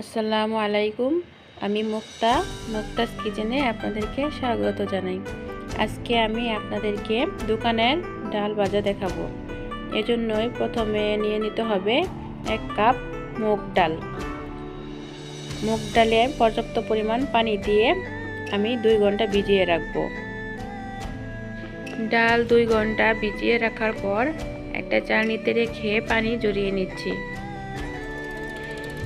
আসসালামু আলাইকুম, আমি মুক্তা, মুক্তাস কিচেনে আপনাদেরকে স্বাগত জানাই। আজকে আমি আপনাদেরকে দোকানের ডাল ভাজা দেখাবো। এজন্যই প্রথমে নিয়ে নিতে হবে এক কাপ মুগ ডাল। মুগ ডালে পর্যাপ্ত পরিমাণ পানি দিয়ে আমি দুই ঘণ্টা ভিজিয়ে রাখব। ডাল দুই ঘণ্টা ভিজিয়ে রাখার পর একটা চালনিতে রেখে পানি জড়িয়ে নিচ্ছি।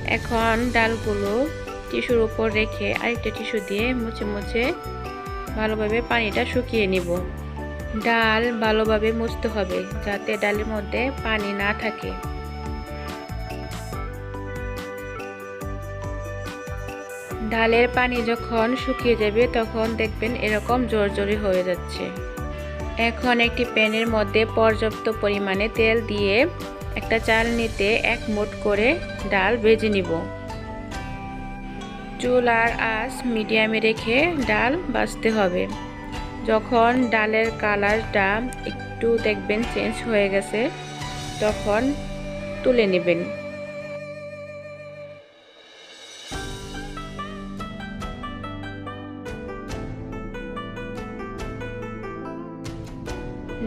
এখন ডালগুলো টিস্যুর উপর রেখে আরেকটা টিস্যু দিয়ে মুছে মুছে ভালোভাবে পানিটা শুকিয়ে নিব। ডাল ভালোভাবে মুছতে হবে যাতে ডালের মধ্যে পানি না থাকে। ডালের পানি যখন শুকিয়ে যাবে তখন দেখবেন এরকম জোরজোরি হয়ে যাচ্ছে। এখন একটি প্যানের মধ্যে পর্যাপ্ত পরিমাণে তেল দিয়ে একটা চাল নিতে এক মুঠ করে ডাল ভেজে নিব। চুল আর আঁচ মিডিয়ামে রেখে ডাল বাছতে হবে। যখন ডালের কালারটা একটু দেখবেন চেঞ্জ হয়ে গেছে, তখন তুলে নেবেন।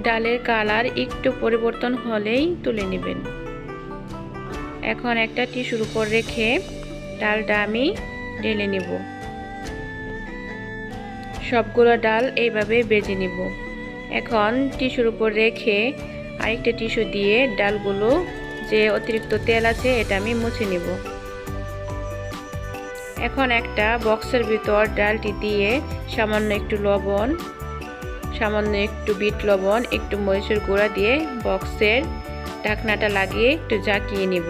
ডালের কালার একটু পরিবর্তন হলেই তুলে নেবেন। এখন একটা টিস্যুর উপর রেখে ডালটা আমি ঢেলে নেব। সবগুলো ডাল এইভাবে বেজে নিব। এখন টিস্যুর উপর রেখে আরেকটা টিস্যু দিয়ে ডালগুলো যে অতিরিক্ত তেল আছে এটা আমি মুছে নিব। এখন একটা বক্সের ভিতর ডালটি দিয়ে সামান্য একটু লবণ সামান্য একটু বিট লবণ, একটু মরিচের গুঁড়া দিয়ে বক্সের ঢাকনাটা লাগিয়ে একটু জাকিয়ে নিব।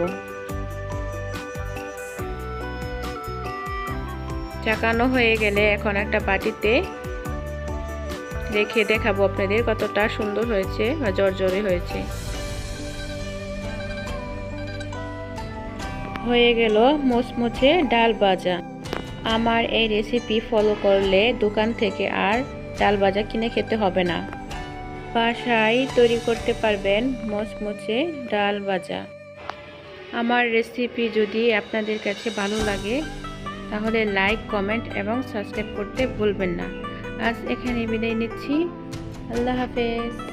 চাকানো হয়ে গেলে এখন একটা বাটিতে রেখে দেখাবো আপনাদের কতটা সুন্দর হয়েছে বা জর্জরে হয়েছে। হয়ে গেল মুচমুচে ডাল ভাজা। আমার এই রেসিপি ফলো করলে দোকান থেকে আর ডাল ভাজা কিনে খেতে হবে না। বাসায় তৈরি করতে পারবেন মচমচে ডাল ভাজা। আমার রেসিপি যদি আপনাদের কাছে ভালো লাগে, তাহলে লাইক কমেন্ট এবং সাবস্ক্রাইব করতে ভুলবেন না। আজ এখানে বিদায় নিচ্ছি। আল্লাহ হাফেজ।